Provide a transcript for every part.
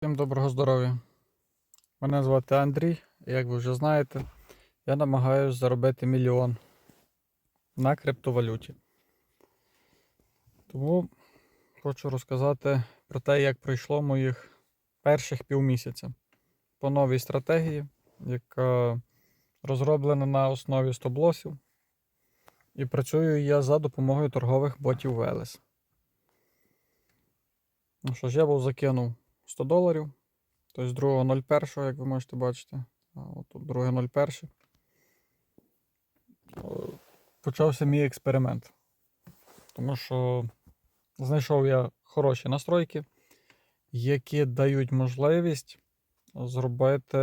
Всім доброго здоров'я. Мене звати Андрій, і як ви вже знаєте, я намагаюся заробити мільйон на криптовалюті. Тому хочу розказати про те, як пройшло моїх перших півмісяця по новій стратегії, яка розроблена на основі стоп-лосів. І працюю я за допомогою торгових ботів Велес. Ну що ж, я був закинув 100 доларів. Тобто з 2.01, як ви можете бачити. От тут 2.01. О, Почався мій експеримент. Тому що знайшов я хороші настройки, які дають можливість зробити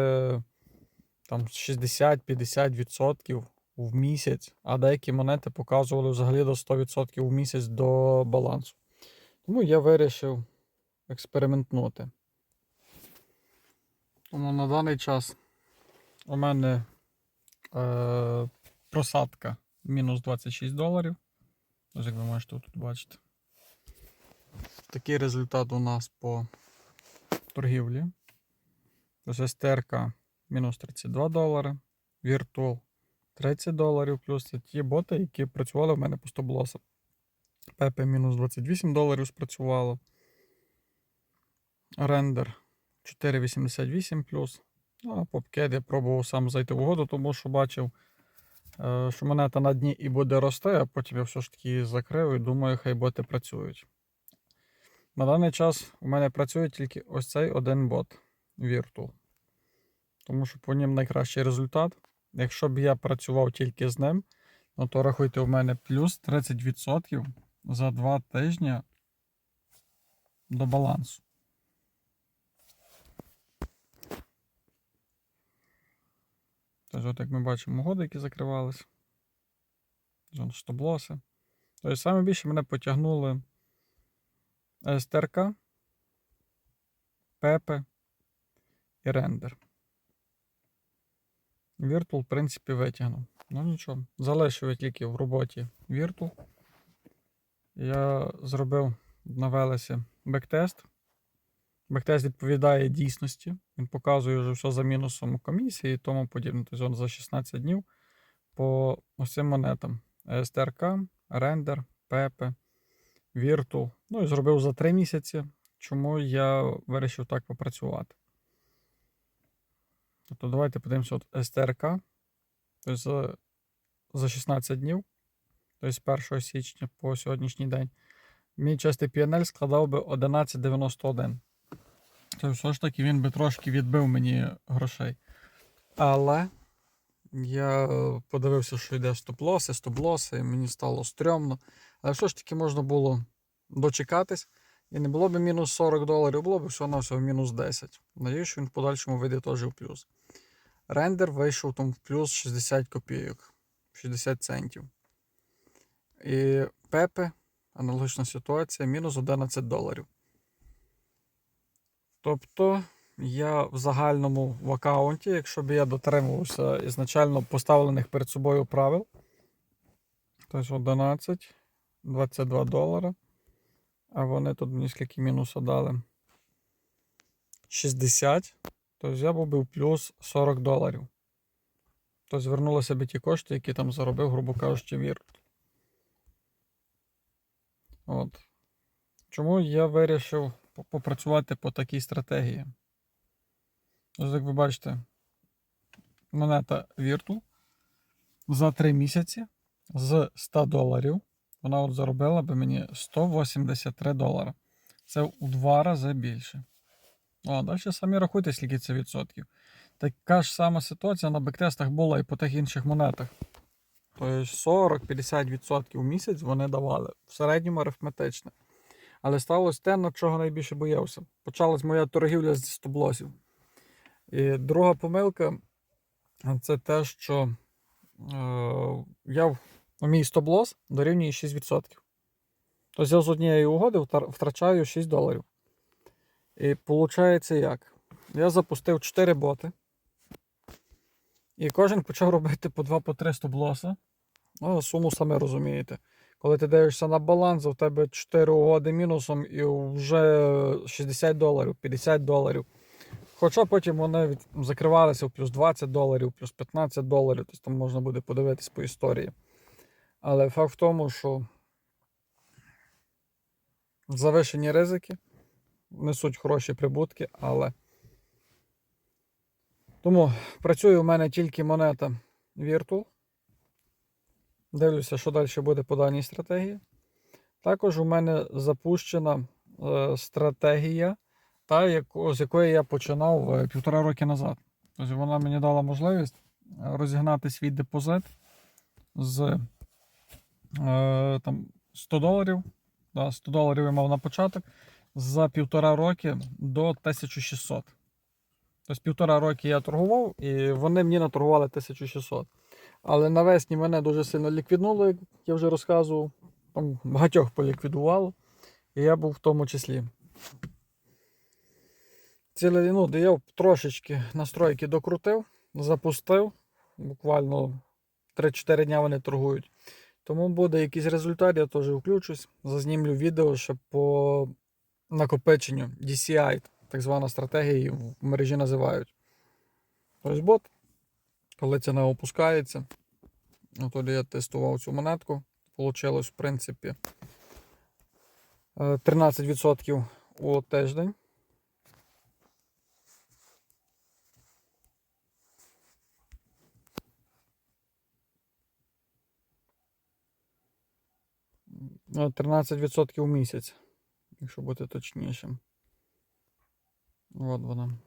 там 60-50% в місяць, а деякі монети показували взагалі до 100% в місяць до балансу. Тому я вирішив експериментнути. Тому на даний час у мене е, просадка мінус 26 доларів. Ось як ви можете тут бачити. Такий результат у нас по торгівлі. Тобто СТРК мінус 32 долари, Virtual 30 доларів, плюс це ті боти, які працювали в мене по стоп-лосам. Пепе мінус 28 доларів спрацювало. Рендер 4,88 плюс. Ну, а попкет я пробував сам зайти в угоду, тому що бачив, е, що монета на дні і буде рости, а потім я все ж таки закрив і думаю, хай боти працюють. На даний час у мене працює тільки ось цей один бот Virtual. Тому що по ньому найкращий результат. Якщо б я працював тільки з ним, ну то рахуйте, у мене плюс 30% за 2 тижні до балансу. Тож, от як ми бачимо, угоди, які закривалися. Зон. Тобто, саме більше мене потягнули СТРК, Пепе і рендер. Virtual, в принципі, витягнув. Ну нічого. Залишив я тільки в роботі Virtual. Я зробив на Велесі бектест. Бектест відповідає дійсності. Він показує вже все за мінусом комісії і тому подібне. Тобто за 16 днів по усім монетам. СТРК, рендер, Пепе, Virtual. Ну і зробив за 3 місяці. Чому я вирішив так попрацювати? Тобто давайте подивимося от СТРК. Тобто за 16 днів, тобто з 1 січня по сьогоднішній день, мій частий PNL складав би 11,91. Тобто, все ж таки він би трошки відбив мені грошей. Але я е, подивився, що йде стоп-лоси, стоп-лоси, і мені стало стрьомно. Але все ж таки можна було дочекатись. І не було б мінус 40 доларів, було б всього на всього мінус 10. Надіюсь, що він в подальшому вийде теж в плюс. Рендер вийшов там в плюс 60 копійок, 60 центів. І Пепе, аналогічна ситуація, мінус 11 доларів. Тобто я в загальному в аккаунті, якщо б я дотримувався ізначально поставлених перед собою правил, тобто 11, 22 долара. А вони тут мені скільки мінусу дали. 60. Тобто я був би в плюс 40 доларів. Тобто звернулися б ті кошти, які там заробив, грубо кажучи, вір. От. Чому я вирішив попрацювати по такій стратегії? Ось як ви бачите, монета Virtu за 3 місяці з 100 доларів вона от заробила би мені 183 долара. Це у два рази більше. Ну, а далі самі рахуйте, скільки це відсотків. Така ж сама ситуація на бектестах була і по тих інших монетах. Тобто 40-50% в місяць вони давали. В середньому арифметичне. Але сталося те, на чого найбільше боявся. Почалась моя торгівля з стоп-лосів. І друга помилка це те, що е, я мій стоп-лос дорівнює 6%. Тобто я з однієї угоди втрачаю 6 доларів. І виходить як? Я запустив 4 боти. І кожен почав робити по 2-3 стоп-лоса. Ну, суму саме розумієте. Коли ти дивишся на баланс, у тебе 4 угоди мінусом і вже 60 доларів, 50 доларів. Хоча потім вони закривалися в плюс 20 доларів, плюс 15 доларів, тобто там можна буде подивитись по історії. Але факт в тому, що завишені ризики несуть хороші прибутки, але. Тому працює у мене тільки монета Virtual. Дивлюся, що далі буде по даній стратегії. Також у мене запущена е, стратегія, та, яку, з якої я починав е, півтора роки назад. Тобто вона мені дала можливість е, розігнати свій депозит з е, там, 100 доларів. Да, 100 доларів я мав на початок за півтора роки до 1600. Тобто півтора роки я торгував, і вони мені наторгували 1600. Але навесні мене дуже сильно ліквіднуло, як я вже розказував. Там багатьох поліквідувало. І я був в тому числі. Цілий, ну, я трошечки настройки докрутив, запустив. Буквально 3-4 дня вони торгують. Тому буде якийсь результат, я теж включусь. Зазнімлю відео ще по накопиченню DCI, так звана стратегія, її в мережі називають. Тобто бот, коли ціна опускається, ну, тоді я тестував цю монетку. Получилось, в принципі, е, 13% у тиждень. Ну, 13% у місяць, якщо бути точнішим. От вона.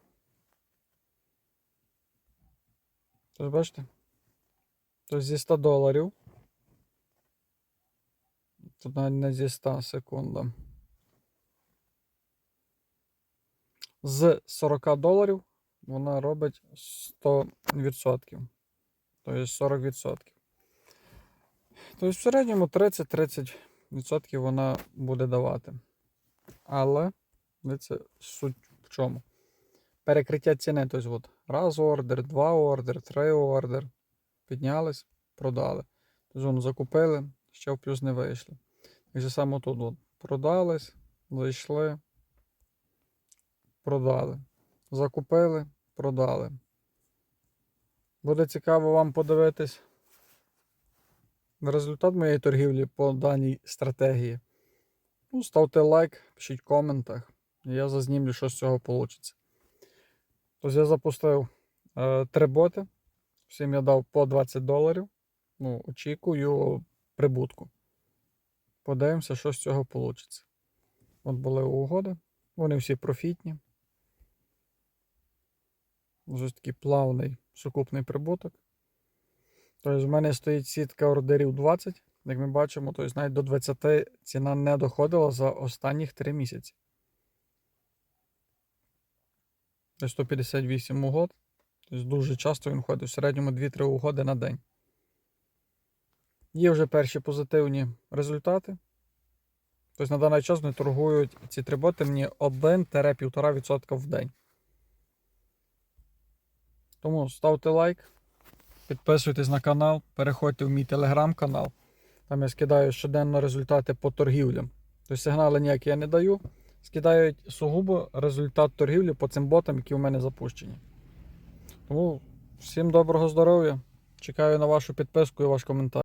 Тож бачите? Тобто зі 100 доларів. Тут навіть не зі 100 секунда. З 40 доларів вона робить 100%. Тобто 40%. Тобто в середньому 30-30% вона буде давати. Але це суть в чому? Перекриття ціни. Тобто от, раз ордер, два ордер, три ордер. Піднялись, продали. Тобто закупили, ще в плюс не вийшли. Так само тут от, продались, зайшли, продали. Закупили, продали. Буде цікаво вам подивитись результат моєї торгівлі по даній стратегії. Ну, ставте лайк, пишіть в коментах. Я зазнімлю, що з цього вийде. Тобто я запустив е, три боти. Всім я дав по 20 доларів. Ну, очікую прибутку. Подивимося, що з цього вийде. От були угоди. Вони всі профітні. Ось такий плавний сукупний прибуток. Тобто, в мене стоїть сітка ордерів 20, як ми бачимо, тобто навіть до 20 ціна не доходила за останніх 3 місяці. Тобто 158 угод. Тобто дуже часто він ходить в середньому 2-3 угоди на день. Є вже перші позитивні результати. Тобто на даний час вони торгують ці три боти мені 1-1,5% в день. Тому ставте лайк. Підписуйтесь на канал, переходьте в мій телеграм-канал. Там я скидаю щоденно результати по торгівлям. Тобто сигнали ніякі я не даю. Скидають сугубо результат торгівлі по цим ботам, які у мене запущені. Тому всім доброго здоров'я. Чекаю на вашу підписку і ваш коментар.